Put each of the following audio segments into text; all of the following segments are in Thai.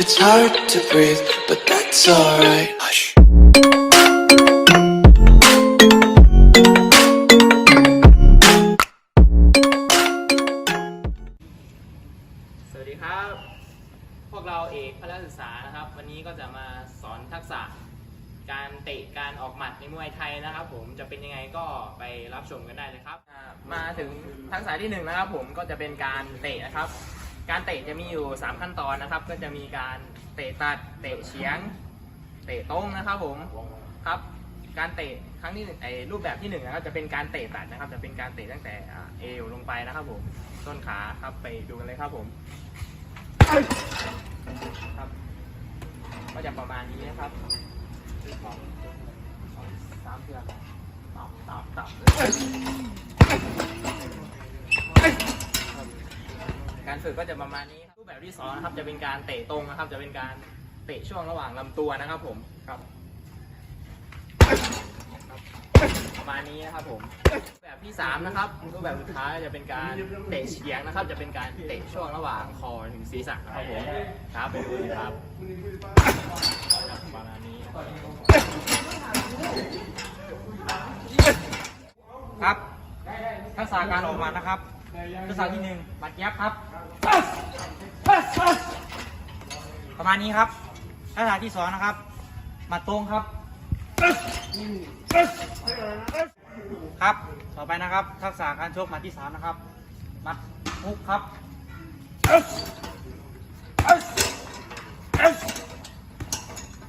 It's hard to breathe, but that's alright. Hush. สวัสดีครับ พวกเราเอกพละศึกษานะครับ วันนี้ก็จะมาสอนทักษะการเตะการออกหมัดในมวยไทยนะครับ ผมจะเป็นยังไงก็ไปรับชมกันได้เลยครับอ่ามาถึงทักษะที่หนึ่งนะครับ ผมก็จะเป็นการเตะนะครับ การเตะจะมีอยู่ 3 ขั้นตอนนะครับ ก็จะมีการเตะตัดเตะเฉียง เตะตรงนะครับผมครับการเตะครั้งที่หนึ่งไอ้รูปแบบที่หนึ่งนะครับจะเป็นการเตะตัดนะครับ จะเป็นการเตะตั้งแต่เอวลงไปนะครับผมต้นขาครับไปดูกันเลยครับผมครับก็จะประมาณนี้นะครับสองสองสามเทือกตับตับตับ การฝึกก็จะประมาณนี้ครับรูปแบบที่สองนะครับจะเป็นการเตะตรงนะครับ จะเป็นการเตะช่วงระหว่างลำตัวนะครับผมครับประมาณนี้นะครับผมแบบที่สามนะครับรูปแบบสุดท้ายจะเป็นการเตะเฉียงนะครับ จะเป็นการเตะช่วงระหว่างคอถึงศีรษะครับผมครับผมครับประมาณนี้ครับทักษะการออกมัดนะครับ ทักษะที่หนึ่งหมัดยับครับ ประมาณนี้ครับทักษะที่สองนะครับหมัดตรงครับ ครับ ต่อไปนะครับ ทักษะการชกหมัดที่สามนะครับหมัดฮุกครับ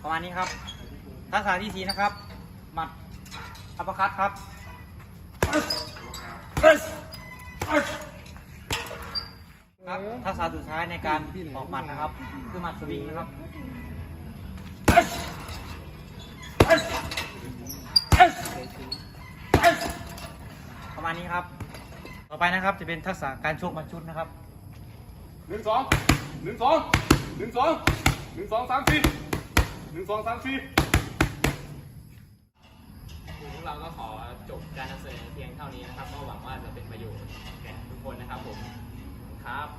ประมาณนี้ครับ ทักษะที่สี่นะครับ หมัดอัปคัตครับ ทักษะสุดท้ายในการออกหมัดนะครับ คือหมัดสวิงนะครับประมาณนี้ครับ ต่อไปนะครับจะเป็นทักษะการชกหมัดชุดนะครับหนึ่งสองหนึ่งสองหนึ่งสองหนึ่งสองสามสี่หนึ่งสองสามสี่พวกเราก็ขอจบการนำเสนอเพียงเท่านี้นะครับ ก็หวังว่าจะเป็นประโยชน์แก่ทุกคนนะครับผม ครับ